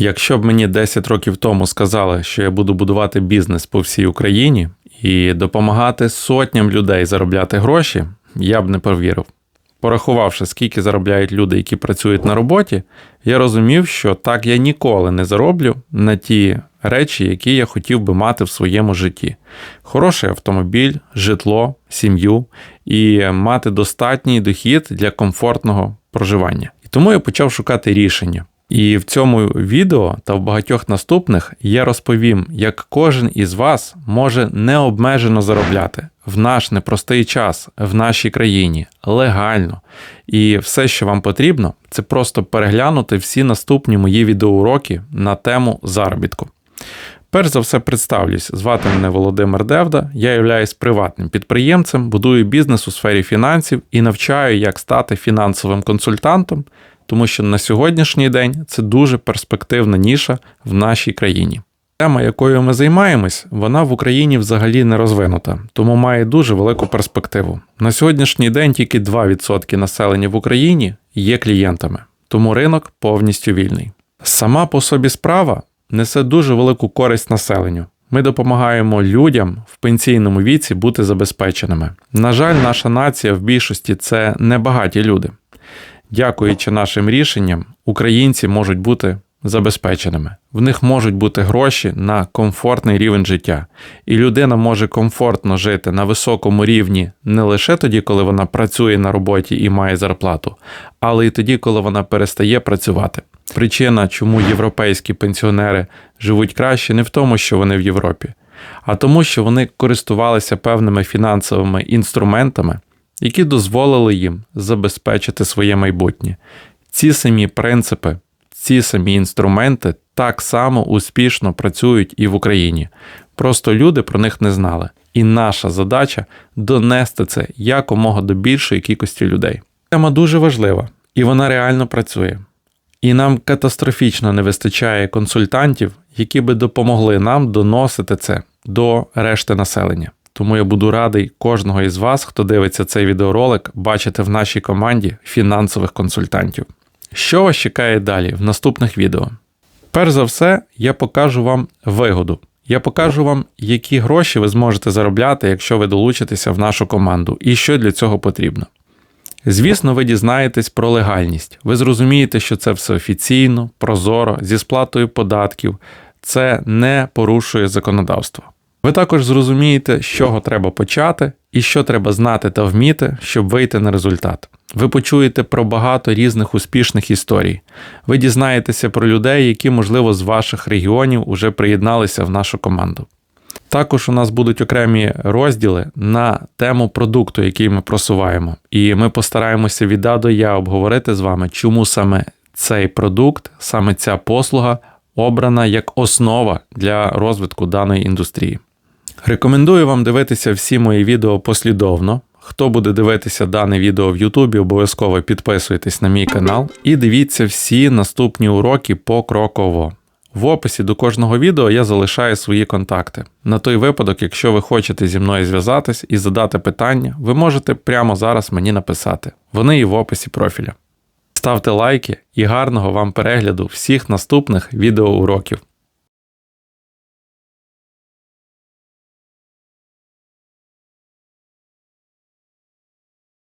Якщо б мені 10 років тому сказали, що я буду будувати бізнес по всій Україні і допомагати сотням людей заробляти гроші, я б не повірив. Порахувавши, скільки заробляють люди, які працюють на роботі, я розумів, що так я ніколи не зароблю на ті речі, які я хотів би мати в своєму житті: хороший автомобіль, житло, сім'ю і мати достатній дохід для комфортного проживання. І тому я почав шукати рішення. І в цьому відео та в багатьох наступних я розповім, як кожен із вас може необмежено заробляти в наш непростий час в нашій країні легально. І все, що вам потрібно, це просто переглянути всі наступні мої відеоуроки на тему заробітку. Перш за все представлюсь, звати мене Володимир Девда, я являюсь приватним підприємцем, будую бізнес у сфері фінансів і навчаю, як стати фінансовим консультантом, тому що на сьогоднішній день це дуже перспективна ніша в нашій країні. Тема, якою ми займаємось, вона в Україні взагалі не розвинута, тому має дуже велику перспективу. На сьогоднішній день тільки 2% населення в Україні є клієнтами, тому ринок повністю вільний. Сама по собі справа несе дуже велику користь населенню. Ми допомагаємо людям в пенсійному віці бути забезпеченими. На жаль, наша нація в більшості це небагаті люди. Дякуючи нашим рішенням, українці можуть бути забезпеченими. В них можуть бути гроші на комфортний рівень життя, і людина може комфортно жити на високому рівні не лише тоді, коли вона працює на роботі і має зарплату, але й тоді, коли вона перестає працювати. Причина, чому європейські пенсіонери живуть краще, не в тому, що вони в Європі, а тому, що вони користувалися певними фінансовими інструментами, які дозволили їм забезпечити своє майбутнє. Ці самі принципи, ці самі інструменти так само успішно працюють і в Україні. Просто люди про них не знали. І наша задача донести це якомога до більшої кількості людей. Тема дуже важлива, і вона реально працює. І нам катастрофічно не вистачає консультантів, які би допомогли нам доносити це до решти населення. Тому я буду радий кожного із вас, хто дивиться цей відеоролик, бачити в нашій команді фінансових консультантів. Що вас чекає далі в наступних відео? Перш за все, я покажу вам вигоду. Я покажу вам, які гроші ви зможете заробляти, якщо ви долучитеся в нашу команду, і що для цього потрібно. Звісно, ви дізнаєтесь про легальність. Ви зрозумієте, що це все офіційно, прозоро, зі сплатою податків, це не порушує законодавство. Ви також зрозумієте, з чого треба почати і що треба знати та вміти, щоб вийти на результат. Ви почуєте про багато різних успішних історій. Ви дізнаєтеся про людей, які, можливо, з ваших регіонів уже приєдналися в нашу команду. Також у нас будуть окремі розділи на тему продукту, який ми просуваємо, і ми постараємося від А до Я обговорити з вами, чому саме цей продукт, саме ця послуга обрана як основа для розвитку даної індустрії. Рекомендую вам дивитися всі мої відео послідовно. Хто буде дивитися дане відео в Ютубі, обов'язково підписуйтесь на мій канал і дивіться всі наступні уроки покроково. В описі до кожного відео я залишаю свої контакти. На той випадок, якщо ви хочете зі мною зв'язатись і задати питання, ви можете прямо зараз мені написати. Вони і в описі профіля. Ставте лайки і гарного вам перегляду всіх наступних відеоуроків.